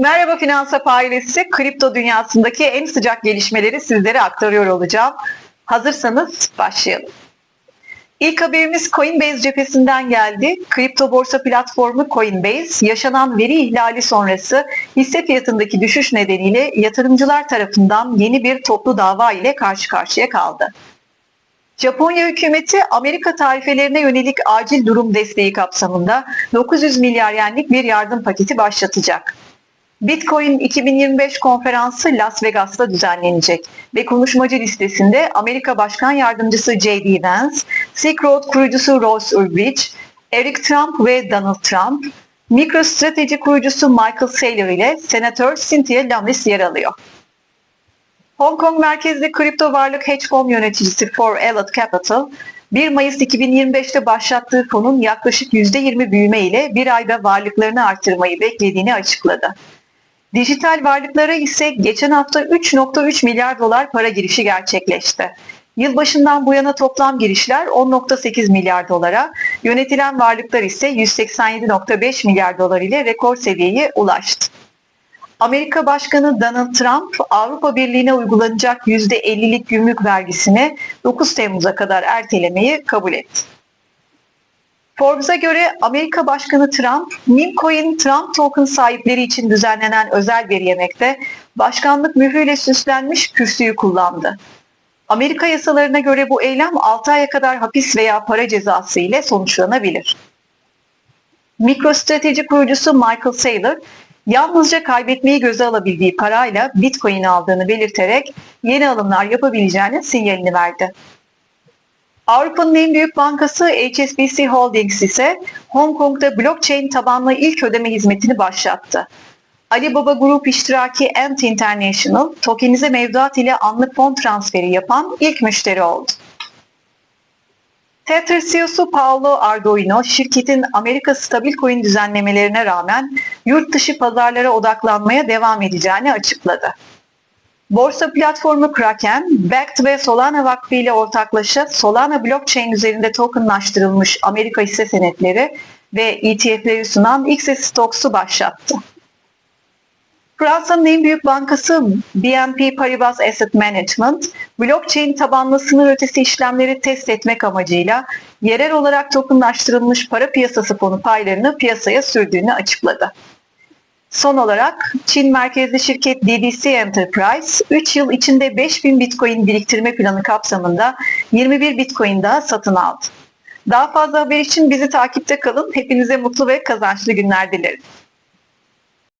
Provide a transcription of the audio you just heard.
Merhaba Finansap ailesi. Kripto dünyasındaki en sıcak gelişmeleri sizlere aktarıyor olacağım. Hazırsanız başlayalım. İlk haberimiz Coinbase cephesinden geldi. Kripto borsa platformu Coinbase, yaşanan veri ihlali sonrası hisse fiyatındaki düşüş nedeniyle yatırımcılar tarafından yeni bir toplu dava ile karşı karşıya kaldı. Japonya hükümeti Amerika tarifelerine yönelik acil durum desteği kapsamında 900 milyar yenlik bir yardım paketi başlatacak. Bitcoin 2025 konferansı Las Vegas'ta düzenlenecek ve konuşmacı listesinde Amerika Başkan Yardımcısı J.D. Vance, Silk Road kurucusu Ross Ulbricht, Eric Trump ve Donald Trump, MicroStrategy kurucusu Michael Saylor ile Senatör Cynthia Lummis yer alıyor. Hong Kong merkezli kripto varlık hedge yöneticisi For Elliott Capital, 1 Mayıs 2025'te başlattığı fonun yaklaşık %20 büyüme ile bir ayda varlıklarını artırmayı beklediğini açıkladı. Dijital varlıklara ise geçen hafta 3.3 milyar dolar para girişi gerçekleşti. Yılbaşından bu yana toplam girişler 10.8 milyar dolara, yönetilen varlıklar ise 187.5 milyar dolar ile rekor seviyeye ulaştı. Amerika Başkanı Donald Trump, Avrupa Birliği'ne uygulanacak %50'lik gümrük vergisini 9 Temmuz'a kadar ertelemeyi kabul etti. Forbes'a göre Amerika Başkanı Trump, Meme Trump Token sahipleri için düzenlenen özel bir yemekte başkanlık mührüyle süslenmiş kürsüyü kullandı. Amerika yasalarına göre bu eylem 6 aya kadar hapis veya para cezası ile sonuçlanabilir. MicroStrategy kurucusu Michael Saylor, yalnızca kaybetmeyi göze alabildiği parayla Bitcoin aldığını belirterek yeni alımlar yapabileceğinin sinyalini verdi. Avrupa'nın en büyük bankası HSBC Holdings ise Hong Kong'da blockchain tabanlı ilk ödeme hizmetini başlattı. Alibaba Group iştiraki Ant International, tokenize mevduat ile anlık fon transferi yapan ilk müşteri oldu. Tether CEO'su Paolo Ardoino, şirketin Amerika stabil coin düzenlemelerine rağmen yurt dışı pazarlara odaklanmaya devam edeceğini açıkladı. Borsa platformu Kraken, Bakkt ve Solana Vakfı ile ortaklaşa Solana blockchain üzerinde tokenlaştırılmış Amerika hisse senetleri ve ETF'leri sunan XS Stocks'u başlattı. Fransa'nın en büyük bankası BNP Paribas Asset Management, blockchain tabanlı sınır ötesi işlemleri test etmek amacıyla yerel olarak tokenlaştırılmış para piyasası fonu paylarını piyasaya sürdüğünü açıkladı. Son olarak Çin merkezli şirket DDC Enterprise 3 yıl içinde 5000 Bitcoin biriktirme planı kapsamında 21 Bitcoin daha satın aldı. Daha fazla haber için bizi takipte kalın. Hepinize mutlu ve kazançlı günler dilerim.